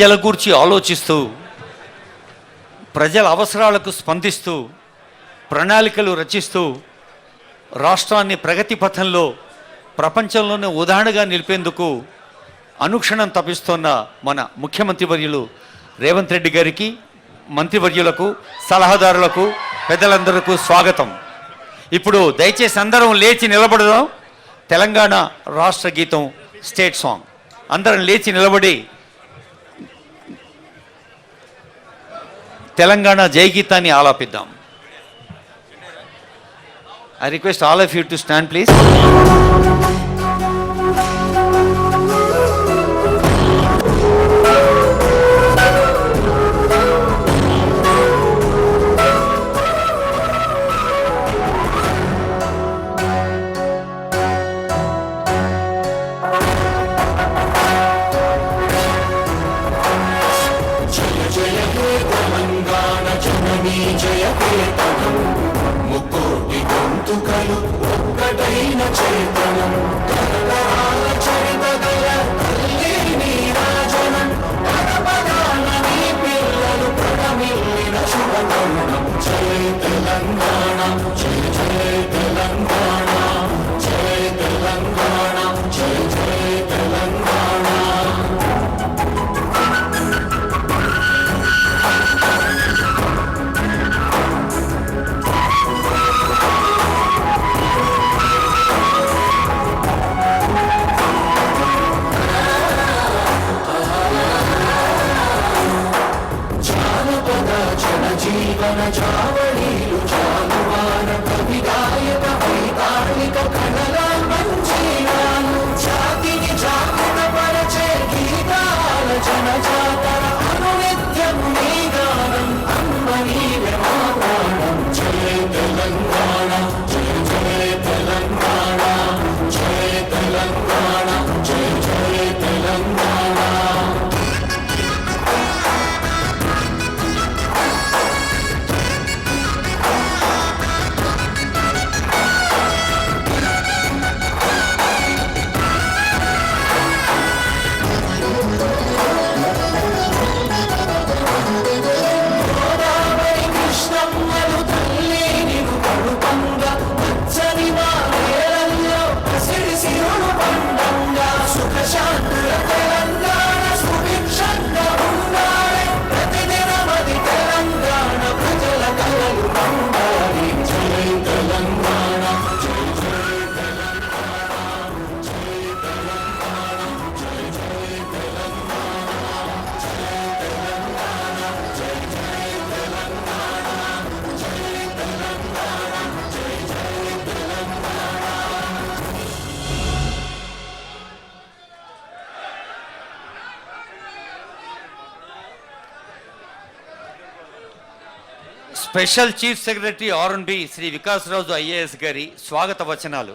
ప్రజల గురించి ఆలోచిస్తూ ప్రజల అవసరాలకు స్పందిస్తూ ప్రణాళికలు రచిస్తూ రాష్ట్రాన్ని ప్రగతి పథంలో ప్రపంచంలోనే ఉదాహరణగా నిలిపేందుకు అనుక్షణం తప్పిస్తున్న మన ముఖ్యమంత్రి వర్యులు రేవంత్ రెడ్డి గారికి మంత్రివర్యులకు సలహాదారులకు పెద్దలందరకు స్వాగతం. ఇప్పుడు దయచేసి అందరం లేచి నిలబడదాం. తెలంగాణ రాష్ట్ర గీతం స్టేట్ సాంగ్. అందరం లేచి నిలబడి తెలంగాణ జై గీతాన్ని ఆలాపిద్దాం. I request all of you to stand please Cheap జనజీవన జావళీలు జానువాన special chief secretary RNB Shri Vikasraju IAS గారి స్వాగత వచనాలు.